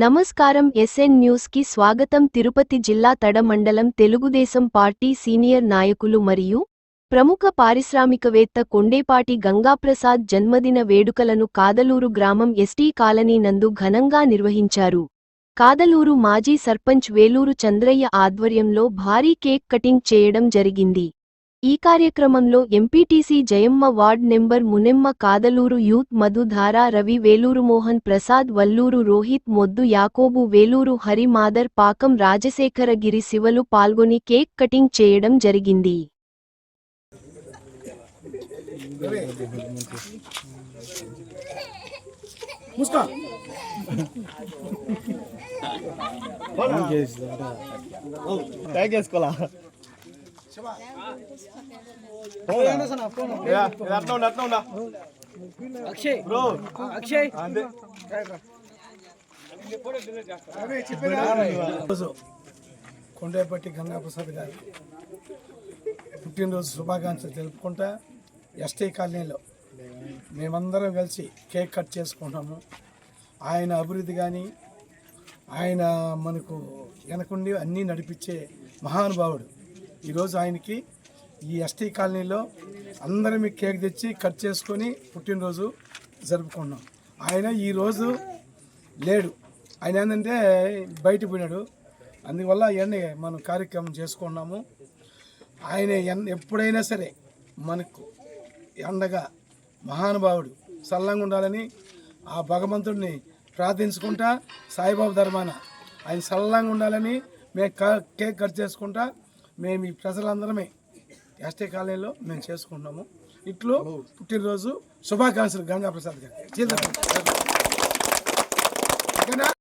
నమస్కారం ఎస్ఎన్ న్యూస్కి స్వాగతం. తిరుపతి జిల్లా తడ మండలం తెలుగుదేశం పార్టీ సీనియర్ నాయకులు మరియు ప్రముఖ పారిశ్రామికవేత్త కొండేపాటి గంగాప్రసాద్ జన్మదిన వేడుకలను కాదలూరు గ్రామం ఎస్టీ కాలనీ నందు ఘనంగా నిర్వహించారు. కాదలూరు మాజీ సర్పంచ్ వేలూరు చంద్రయ్య ఆధ్వర్యంలో భారీ కేక్ కటింగ్ చేయడం జరిగింది. ఈ కార్యక్రమంలో MPTC Jayamma ward number Munemma Kadaluru youth Madhudhara Ravi Veluru Mohan Prasad Valluru Rohit Moddu Yakobu Veluru Hari mother పాకం రాజశేఖరగిరి శివలు పాల్గొని కేక్ కటింగ్ చేయడం జరిగింది. ముస్కా. ట్యాగ్ చేసుకోవాలా? అక్షయ్ బ్రో. అక్షయ్. అంతే రోజు కొండేపట్టి గంగాప్రసాద్ గారి పుట్టినరోజు శుభాకాంక్షలు తెలుపుకుంటా ఎస్టీ కాలనీలో మేమందరం కలిసి కేక్ కట్ చేసుకుంటాము. ఆయన అభివృద్ధి కానీ ఆయన మనకు వెనకుండి అన్నీ నడిపించే మహానుభావుడు ఈరోజు ఆయనకి ఈ ఎస్టీ కాలనీలో అందరం మీకు కేక్ తెచ్చి కట్ చేసుకొని పుట్టినరోజు జరుపుకున్నాం. ఆయన ఈరోజు లేడు. ఆయన ఏంటంటే బయట పోయినాడు. అందువల్ల ఇవన్నీ మనం కార్యక్రమం చేసుకున్నాము. ఆయన ఎన్ ఎప్పుడైనా సరే మనకు ఎండగా మహానుభావుడు సల్లంగా ఉండాలని ఆ భగవంతుడిని ప్రార్థించుకుంటా సాయిబాబు ధర్మాన ఆయన సల్లంగా ఉండాలని మేము కేక్ కట్ చేసుకుంటా మేము ఈ ప్రజలందరమే ఎస్టీ కాలనీలో మేము చేసుకుంటున్నాము. ఇట్లు పుట్టినరోజు శుభాకాంక్షలు గంగా ప్రసాద్. ఓకేనా